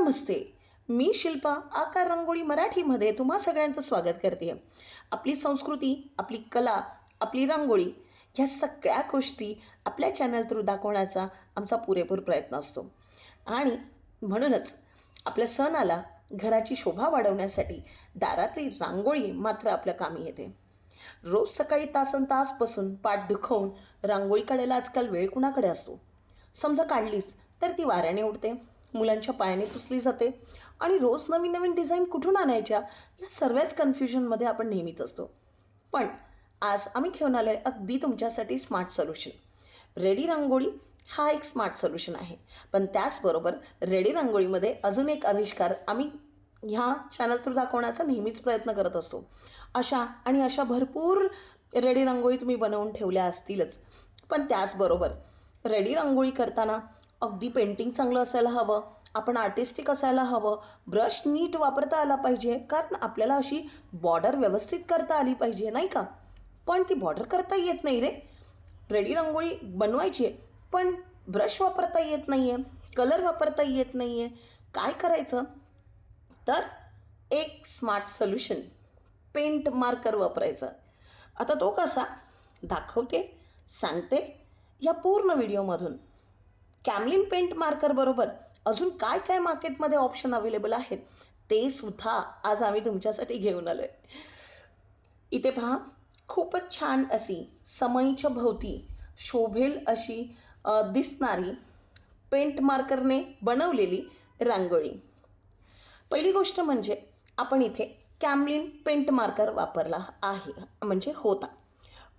नमस्ते. मी शिल्पा आकार रांगोळी मराठीमध्ये तुम्हा सगळ्यांचं स्वागत करते. आपली संस्कृती आपली कला आपली रांगोळी ह्या सगळ्या गोष्टी आपल्या चॅनल थ्रू दाखवण्याचा आमचा पुरेपूर प्रयत्न असतो. आणि म्हणूनच आपल्या सणाला घराची शोभा वाढवण्यासाठी दारातली रांगोळी मात्र आपल्या कामी येते. रोज सकाळी तासन तास बसून पाठ दुखवून रांगोळी काढायला आजकाल वेळ कुणाकडे असतो? समजा काढलीच तर ती वाऱ्याने उडते. मुलांच्या पायाने पुसली जाते. आणि रोज नवीन नवीन डिझाईन कुठून आणायच्या या सर्वच कन्फ्युजनमध्ये आपण नेहमीच असतो. पण आज आम्ही घेऊन आलो आहे अगदी तुमच्यासाठी स्मार्ट सोल्युशन रेडी रांगोळी हा एक स्मार्ट सोल्युशन आहे. पण त्याचबरोबर रेडी रांगोळीमध्ये अजून एक आविष्कार आम्ही ह्या चॅनल थ्रू दाखवण्याचा नेहमीच प्रयत्न करत असतो. अशा आणि अशा भरपूर रेडी रांगोळी तुम्ही बनवून ठेवल्या असतीलच. पण त्याचबरोबर रेडी रांगोळी करताना अगदी पेंटिंग चांगलं असायला हवं आपण आर्टिस्टिक असायला हवं ब्रश नीट वापरता आला पाहिजे कारण आपल्याला अशी बॉर्डर व्यवस्थित करता आली पाहिजे नाही का? पण ती बॉर्डर करता येत नाही रे. रेडी रांगोळी बनवायची आहे पण ब्रश वापरता येत नाही आहे कलर वापरता येत नाही आहे काय करायचं? तर एक स्मार्ट सोल्युशन पेंट मार्कर वापरायचा. आता तो कसा? दाखवते सांगते या पूर्ण व्हिडिओमधून कॅमलिन पेंट मार्करबरोबर अजून काय काय मार्केटमध्ये ऑप्शन अवेलेबल आहेत? ते सुद्धा आज आम्ही तुमच्यासाठी घेऊन आलो आहे इथे पहा खूपच छान अशी समईच्या भोवती शोभेल अशी दिसणारी पेंट मार्करने बनवलेली रांगोळी. पहिली गोष्ट म्हणजे आपण इथे कॅमलिन पेंट मार्कर वापरला आहे म्हणजे होता.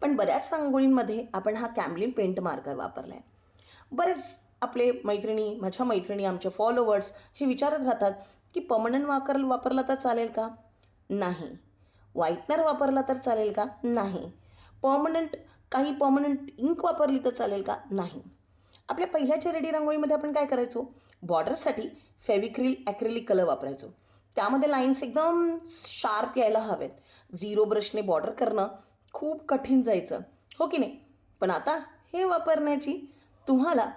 पण बऱ्याच रांगोळींमध्ये आपण हा कॅमलिन पेंट मार्कर वापरला आहे बरेच आपले मैत्रिणी माझ्या मैत्रिणी आमचे फॉलोवर्स हे विचारत राहतात की पमनंट वाकर वापरला तर चालेल का? नाही. व्हाईटनर वापरला तर चालेल का? नाही. पर्मनंट काही पर्मनंट इंक वापरली तर चालेल का? नाही. आपल्या पहिल्याच्या रेडी रांगोळीमध्ये आपण काय करायचो? बॉर्डरसाठी फेविक्रिल ॲक्रिलिक कलर वापरायचो. त्यामध्ये लाईन्स एकदम शार्प यायला हवेत. झिरो ब्रशने बॉर्डर करणं खूप कठीण जायचं. हो की नाही? पण आता हे वापरण्याची तुम्हाला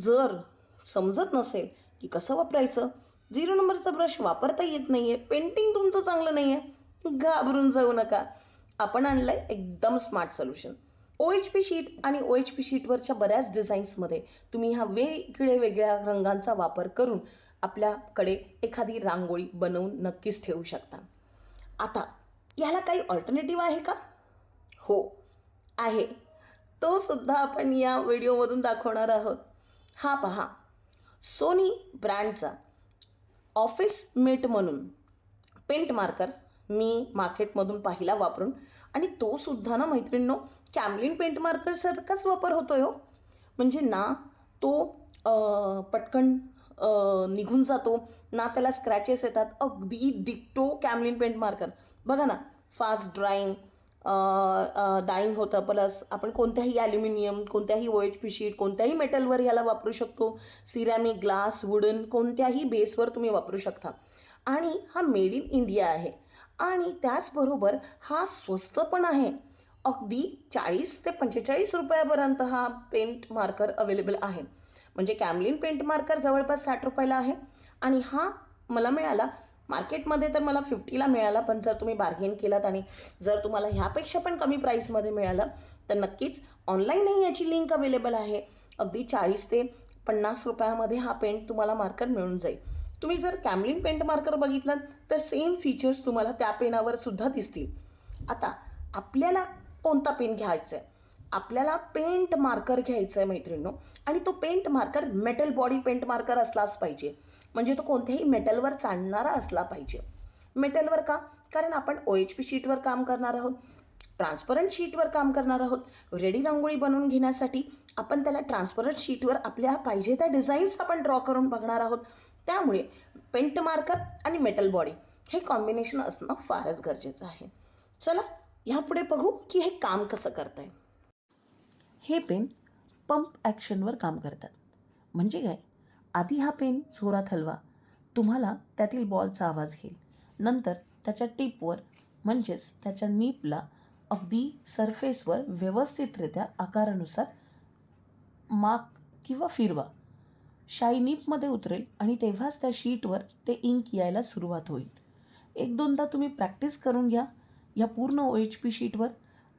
जर समजत नसेल की कसं वापरायचं झिरो नंबरचा ब्रश वापरता येत नाही आहे पेंटिंग तुमचं चांगलं नाही आहे घाबरून जाऊ नका. आपण आणलं आहे एकदम smart solution O H P sheet आणि ओ एच पी शीटवरच्या बऱ्याच डिझाईन्समध्ये तुम्ही ह्या वेगळ्या वेगळ्या रंगांचा वापर करून आपल्याकडे एखादी रांगोळी बनवून नक्कीच ठेवू शकता. आता याला काही ऑल्टरनेटिव्ह आहे का? हो आहे. तो सुद्धा आपण या व्हिडिओमधून दाखवणार आहोत. हा पहा. सोनी ब्रँडचा ऑफिस मीट म्हणून पेंट मार्कर मी मार्केटमधून पाहिला वापरून. आणि तो सुद्धा ना मैत्रिणींनो कॅमलिन पेंट मार्करसारखाच वापर होतो हो. म्हणजे ना तो पटकन निघून जातो. ना त्याला स्क्रॅचेस येतात. अगदी डिक्टो कॅमलिन पेंट मार्कर. बघा ना फास्ट ड्राईंग डाईंग होतं. प्लस आपण कोणत्याही ॲल्युमिनियम कोणत्याही ओ एच पी शीट कोणत्याही मेटलवर ह्याला वापरू शकतो. सिरॅमिक ग्लास वुडन कोणत्याही बेसवर तुम्ही वापरू शकता. आणि हा मेड इन इंडिया आहे. आणि त्याचबरोबर हा स्वस्त पण आहे. अगदी चाळीस ते पंचेचाळीस रुपयापर्यंत हा पेंट मार्कर अवेलेबल आहे. म्हणजे कॅमलिन पेंट मार्कर जवळपास साठ रुपयाला आहे. आणि हा मला मिळाला मार्केटमध्ये तर मला फिफ्टीला मिळाला पण जर तुम्ही बार्गेन केलात आणि जर तुम्हाला ह्यापेक्षा पण कमी प्राईसमध्ये मिळालं तर नक्कीच ऑनलाईनही याची लिंक अवेलेबल आहे. अगदी चाळीस ते पन्नास रुपयामध्ये हा पेंट तुम्हाला मार्कर मिळून जाईल. तुम्ही जर कॅमलिन पेंट मार्कर बघितलं तर सेम फीचर्स तुम्हाला त्या पेनावर सुद्धा दिसतील. आता आपल्याला कोणता पेन घ्यायचा आहे आपल्याला पेंट मार्कर घ्यायचं आहे मैत्रिणीनो. आणि तो paint marker metal body paint marker असलाच पाहिजे. म्हणजे तो कोणत्याही मेटलवर चालणारा असला पाहिजे. मेटलवर का? कारण आपण ओ एच पी शीटवर काम करणार आहोत. ट्रान्सपरंट शीटवर काम करणार आहोत. रेडी रांगोळी बनवून घेण्यासाठी आपण त्याला ट्रान्सपरंट शीटवर आपल्या पाहिजे त्या डिझाईन्स आपण ड्रॉ करून बघणार आहोत. त्यामुळे पेंट मार्कर आणि मेटल बॉडी हे कॉम्बिनेशन असणं फारच गरजेचं आहे. चला ह्यापुढे बघू की हे काम कसं करत आहे हे पेन पंप ॲक्शनवर काम करतात. म्हणजे काय? आधी हा पेन जोरात हलवा. तुम्हाला त्यातील बॉलचा आवाज घेईल नंतर त्याच्या टिपवर म्हणजेच त्याच्या नीपला अगदी सरफेसवर व्यवस्थितरित्या आकारानुसार माक किंवा फिरवा. शाई नीपमध्ये उतरेल आणि तेव्हाच त्या शीटवर ते इंक यायला सुरुवात होईल. एक दोनदा तुम्ही प्रॅक्टिस करून घ्या. या पूर्ण ओ एच पी शीटवर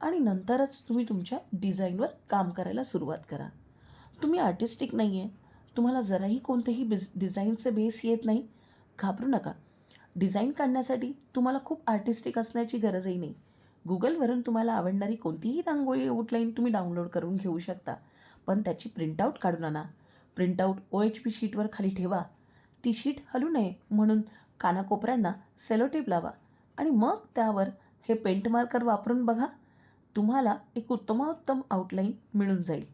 आणि नंतरच तुम्ही तुमच्या डिझाईनवर काम करायला सुरुवात करा. तुम्ही आर्टिस्टिक नाही आहे तुम्हाला जराही कोणतेही बिज डिझाईनचे बेस येत नाही. घाबरू नका. डिझाईन काढण्यासाठी तुम्हाला खूप आर्टिस्टिक असण्याची गरजही नाही. गुगलवरून तुम्हाला आवडणारी कोणतीही रांगोळी आउटलाईन तुम्ही डाउनलोड करून घेऊ शकता. पण त्याची प्रिंटआउट काढून आणा. प्रिंटआउट ओ एच पी शीटवर खाली ठेवा. ती शीट हलू नये म्हणून कानाकोपऱ्यांना सेलोटेप लावा आणि मग त्यावर हे पेंट मार्कर वापरून बघा. तुम्हाला एक उत्तमोत्तम आउटलाईन मिळून जाईल.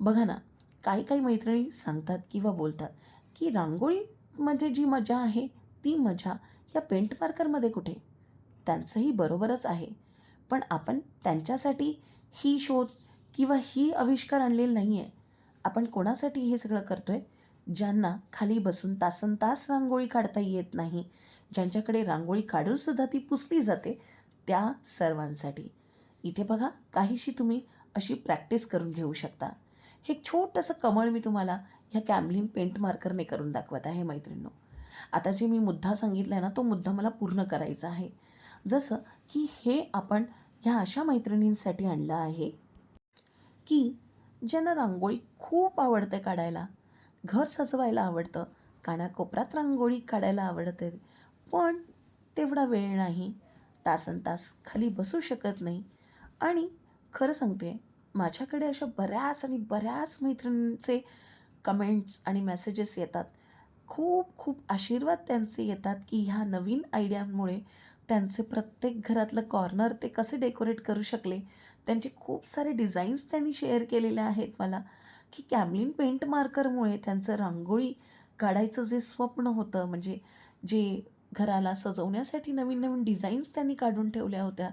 बघा ना काही काही मैत्रिणी सांगतात किंवा बोलतात की रांगोळीमध्ये म्हणजे जी मजा आहे ती मजा या पेंट मार्करमध्ये कुठे? त्यांचंही बरोबरच आहे. पण आपण त्यांच्यासाठी ही शोध किंवा ही आविष्कार आणलेला नाही आहे आपण कोणासाठी हे सगळं करतो आहे ज्यांना खाली बसून तासन तास रांगोळी काढता येत नाही ज्यांच्याकडे रांगोळी काढूनसुद्धा ती पुसली जाते त्या सर्वांसाठी. इथे बघा काहीशी तुम्ही अशी प्रॅक्टिस करून घेऊ शकता. हे छोटंसं कमळ मी तुम्हाला ह्या कॅमलिन पेंट मार्करने करून दाखवत आहे मैत्रिणींनो. आता जे मी मुद्दा सांगितला आहे ना तो मुद्दा मला पूर्ण करायचा आहे. जसं की हे आपण ह्या अशा मैत्रिणींसाठी आणलं आहे की ज्यांना रांगोळी खूप आवडते काढायला. घर सजवायला आवडतं कानाकोपऱ्यात रांगोळी काढायला आवडते पण तेवढा वेळ नाही. तासन तास खाली बसू शकत नाही. आणि खरं सांगते माझ्याकडे अशा बऱ्याच आणि बऱ्याच मैत्रिणींचे कमेंट्स आणि मेसेजेस येतात. खूप खूप आशीर्वाद त्यांचे येतात की ह्या नवीन आयडियांमुळे त्यांचे प्रत्येक घरातलं कॉर्नर ते कसे डेकोरेट करू शकले. त्यांचे खूप सारे डिझाईन्स त्यांनी शेअर केलेले आहेत मला की कॅमलिन पेंट मार्करमुळे त्यांचं रांगोळी काढायचं जे स्वप्न होतं म्हणजे जे घराला सजवण्यासाठी नवीन नवीन डिझाईन्स त्यांनी काढून ठेवल्या होत्या.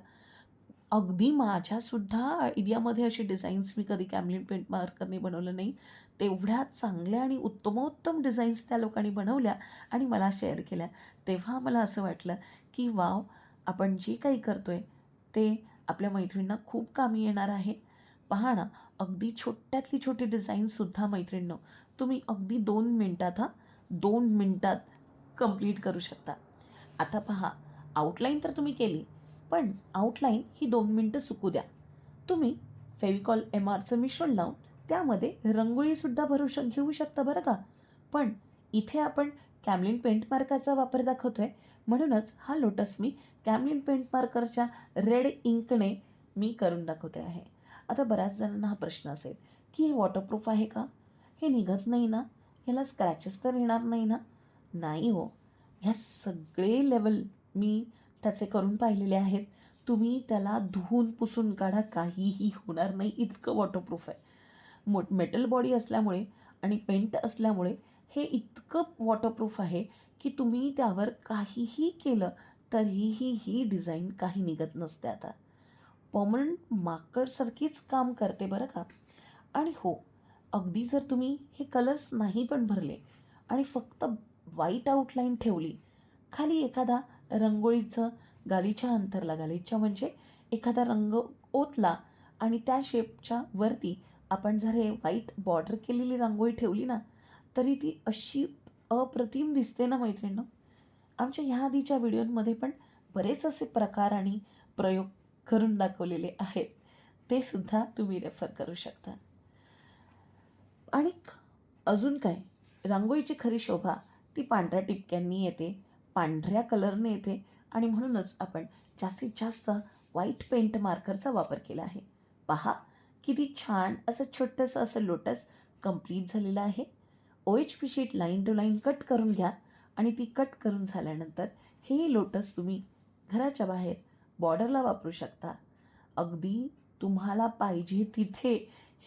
अगदी माझ्यासुद्धा आयडियामध्ये असे डिझाईन्स मी कधी कॅमलिन पेंट मार्करने बनवलं नाही. तेवढ्या चांगल्या आणि उत्तमोत्तम डिझाईन्स त्या लोकांनी बनवल्या आणि मला शेअर केल्या. तेव्हा मला असं वाटलं की वाव आपण जे काही करतो आहे ते आपल्या मैत्रिणींना खूप कामी येणार आहे. पहा ना अगदी छोट्यातली छोटी डिझाईनसुद्धा मैत्रिणींनो तुम्ही अगदी दोन मिनटात हा दोन मिनटात कंप्लीट करू शकता. आता पहा आउटलाईन तर तुम्ही केली पण आउटलाईन ही दोन मिनटं सुकू द्या. तुम्ही फेविकॉल एम आरचं मिश्रण लावून त्यामध्ये रंगोळीसुद्धा भरू शक घेऊ शकता बरं का? पण इथे आपण कॅमलिन पेंट मार्काचा वापर दाखवतो आहे म्हणूनच हा लोटस मी कॅमलिन पेंट मार्करच्या रेड इंकने मी करून दाखवते आहे. आता बऱ्याच जणांना हा प्रश्न असेल की हे वॉटरप्रूफ आहे का? हे निघत नाही ना? ह्याला स्क्रॅचेस तर येणार नाही ना? नाही हो. ह्या सगळे लेवल मी त्याचे करून पाहिलेले आहेत. तुम्ही त्याला धुवून पुसून काढा. काहीही होणार नाही. इतकं वॉटरप्रूफ आहे. मो मेटल बॉडी असल्यामुळे आणि पेंट असल्यामुळे हे इतकं वॉटरप्रूफ आहे की तुम्ही त्यावर काहीही केलं तरीही ही डिझाईन काही निघत नसते आता. पर्मनंट माकडसारखीच काम करते बरं का? आणि हो अगदी जर तुम्ही हे कलर्स नाही पण भरले आणि फक्त व्हाईट आउटलाईन ठेवली खाली एखादा रंगोळीचं गालीच्या अंतरला. गालीच्या म्हणजे एखादा रंग ओतला आणि त्या शेपच्या वरती आपण जर हे व्हाईट बॉर्डर केलेली रांगोळी ठेवली ना तरी ती अशी अप्रतिम दिसते ना मैत्रिणी आमच्या ह्या आधीच्या व्हिडिओमध्ये पण बरेच असे प्रकार आणि प्रयोग करून दाखवलेले आहेत. ते सुद्धा तुम्ही रेफर करू शकता. आणि अजून काय? रांगोळीची खरी शोभा ती पांढऱ्या टिपक्यांनी येते पांढऱ्या कलरने येते आणि म्हणूनच आपण जास्तीत जास्त व्हाईट पेंट मार्करचा वापर केला आहे. पहा किती छान असं छोटंसं असं लोटस कंप्लीट झालेलं आहे. O H P sheet line to line cut करून घ्या आणि ती कट करून झाल्यानंतर हे लोटस तुम्ही घराच्या बाहेर बॉर्डरला वापरू शकता. अगदी तुम्हाला पाहिजे तिथे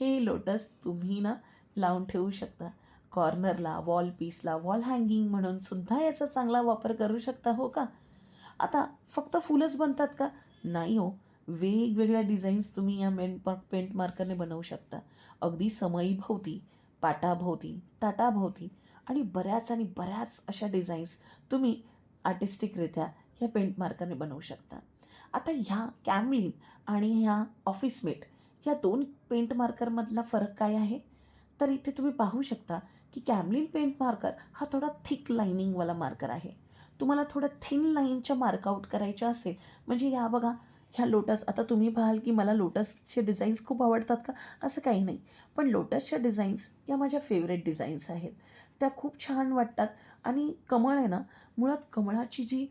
हे लोटस तुम्ही ना लावून ठेवू शकता. कॉर्नरला वॉल पीसला वॉल हँगिंग म्हणून सुद्धा याचा चांगला वापर करू शकता हो का? आता फक्त फुलंच बनतात का? नाही हो. वेगवेगळ्या डिझाईन्स तुम्ही या मेन पेंट मार्करने बनवू शकता. अगदी समईभोवती पाटाभोवती ताटाभोवती आणि बऱ्याच आणि बऱ्याच अशा डिझाईन्स तुम्ही आर्टिस्टिकरित्या ह्या पेंट मार्करने बनवू शकता. आता ह्या कॅमलिन आणि ह्या ऑफिसमेट ह्या दोन पेंट मार्करमधला फरक काय आहे? तर इथे तुम्ही पाहू शकता की कॅमलिन पेंट मार्कर हा थोडा थिक लाईनिंगवाला मार्कर आहे. तुम्हाला थोडं थिन लाईनच्या मार्कआउट करायच्या असेल. म्हणजे या बघा ह्या लोटस आता तुम्ही पाहाल की मला लोटसचे डिझाईन्स खूप आवडतात का? असं काही नाही. पण लोटसच्या डिझाईन्स या माझ्या फेवरेट डिझाईन्स आहेत. त्या खूप छान वाटतात. आणि कमळ आहे ना मुळात कमळाची जी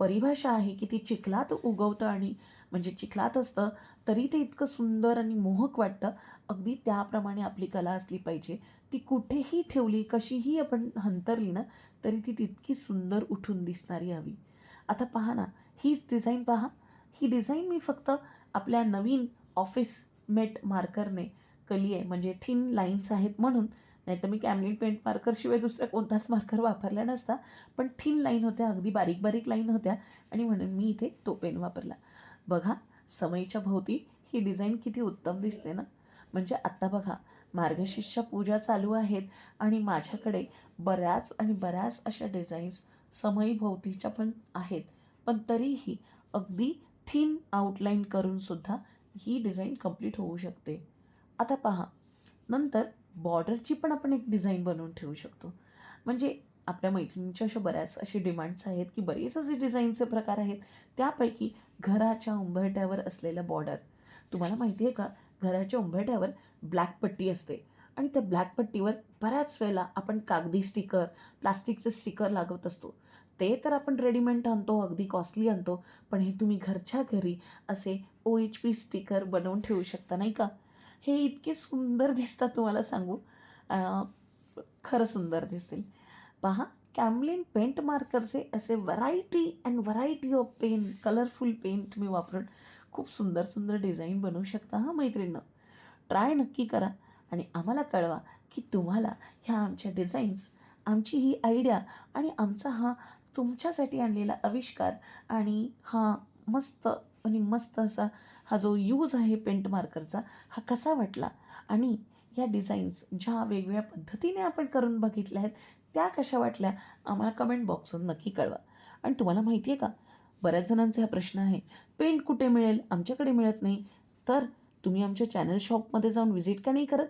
परिभाषा आहे की ती चिखलात उगवतं आणि म्हणजे चिखलात असतं तरी ते इतकं सुंदर आणि मोहक वाटतं. अगदी त्याप्रमाणे आपली कला असली पाहिजे. ती कुठेही ठेवली कशीही आपण हंतरली ना तरी ती तितकी सुंदर उठून दिसणारी हवी. आता पहा ना हीच डिझाईन पहा. ही डिझाईन मी फक्त आपल्या नवीन ऑफिस मेट मार्करने कली आहे. म्हणजे थिन लाईन्स आहेत म्हणून. नाहीतर मी कॅमलिन पेंट मार्करशिवाय दुसरा कोणताच मार्कर वापरला नसता. पण थिन लाईन होत्या अगदी बारीक बारीक लाईन होत्या. आणि म्हणून मी इथे तो पेन वापरला. बघा समईच्या भोवती ही डिझाईन किती उत्तम दिसते ना. म्हणजे आत्ता बघा मार्गशीर्षच्या पूजा चालू आहेत आणि माझ्याकडे बऱ्याच आणि बऱ्याच अशा डिझाईन्स समई भोवतीच्या पण आहेत. पण तरीही अगदी थीन आउटलाईन करूनसुद्धा ही डिझाईन कंप्लीट होऊ शकते. आता पहा नंतर बॉर्डरची पण आपण एक डिझाईन बनवून ठेवू शकतो. म्हणजे आपल्या मैत्रिणींच्या अशा बऱ्याच असे डिमांड्स आहेत की बरेच असे डिझाईनचे प्रकार आहेत. त्यापैकी घराच्या उंबरठ्यावर असलेलं बॉर्डर तुम्हाला माहिती आहे का? घराच्या उंबरठ्यावर ब्लॅक पट्टी असते. आणि त्या ब्लॅक पट्टीवर बऱ्याच वेळेला आपण कागदी स्टिकर प्लास्टिकचे स्टिकर लागवत असतो. ते तर आपण रेडीमेड आणतो अगदी कॉस्टली आणतो पण हे तुम्ही घरच्या घरी असे ओ एच पी स्टिकर बनवून ठेवू शकता नाही का? हे इतके सुंदर दिसतात तुम्हाला सांगू. खरं सुंदर दिसतील. पहा कॅमलिन पेंट मार्करचे असे variety and variety of pen colourful paint तुम्ही वापरून खूप सुंदर सुंदर डिझाईन बनवू शकता हां मैत्रिणीनं. ट्राय नक्की करा आणि आम्हाला कळवा की तुम्हाला ह्या आमच्या डिझाईन्स आमची ही आयडिया आणि आमचा हा तुमच्यासाठी आणलेला आविष्कार आणि हा मस्त आणि मस्त असा हा जो यूज आहे पेंट मार्करचा हा कसा वाटला? आणि या डिझाईन्स ज्या वेगवेगळ्या पद्धतीने आपण करून बघितल्या आहेत त्या कशा वाटल्या आम्हाला कमेंट बॉक्सवर नक्की कळवा. आणि तुम्हाला माहिती आहे का बऱ्याच जणांचा हा प्रश्न आहे पेंट कुठे मिळेल आमच्याकडे मिळत नाही तर तुम्ही आमच्या चॅनल शॉपमध्ये जाऊन व्हिजिट का नाही करत?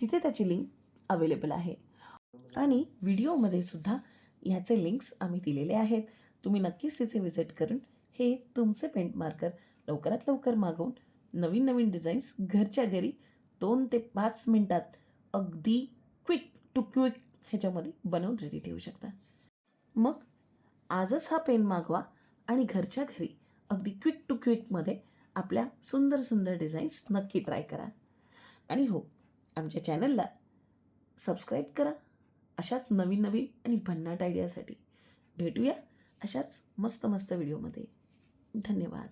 तिथे त्याची लिंक अवेलेबल आहे. आणि व्हिडिओमध्ये सुद्धा ह्याचे लिंक्स आम्ही दिलेले आहेत. तुम्ही नक्कीच तिचे व्हिजिट करून हे तुमचे पेंट मार्कर लवकरात लवकर मागवून नवीन नवीन डिझाईन्स घरच्या घरी दोन ते पाच मिनटात अगदी क्विक टू क्विक ह्याच्यामध्ये बनवून रेडी ठेवू शकता. मग आजच हा पेन मागवा आणि घरच्या घरी अगदी क्विक टू क्विकमध्ये आपल्या सुंदर सुंदर डिझाईन्स नक्की ट्राय करा. आणि हो आमच्या चॅनलला सबस्क्राईब करा. अशाच नवीन नवीन आणि भन्नाट आयडियासाठी भेटूया अशाच मस्त मस्त व्हिडिओमध्ये धन्यवाद.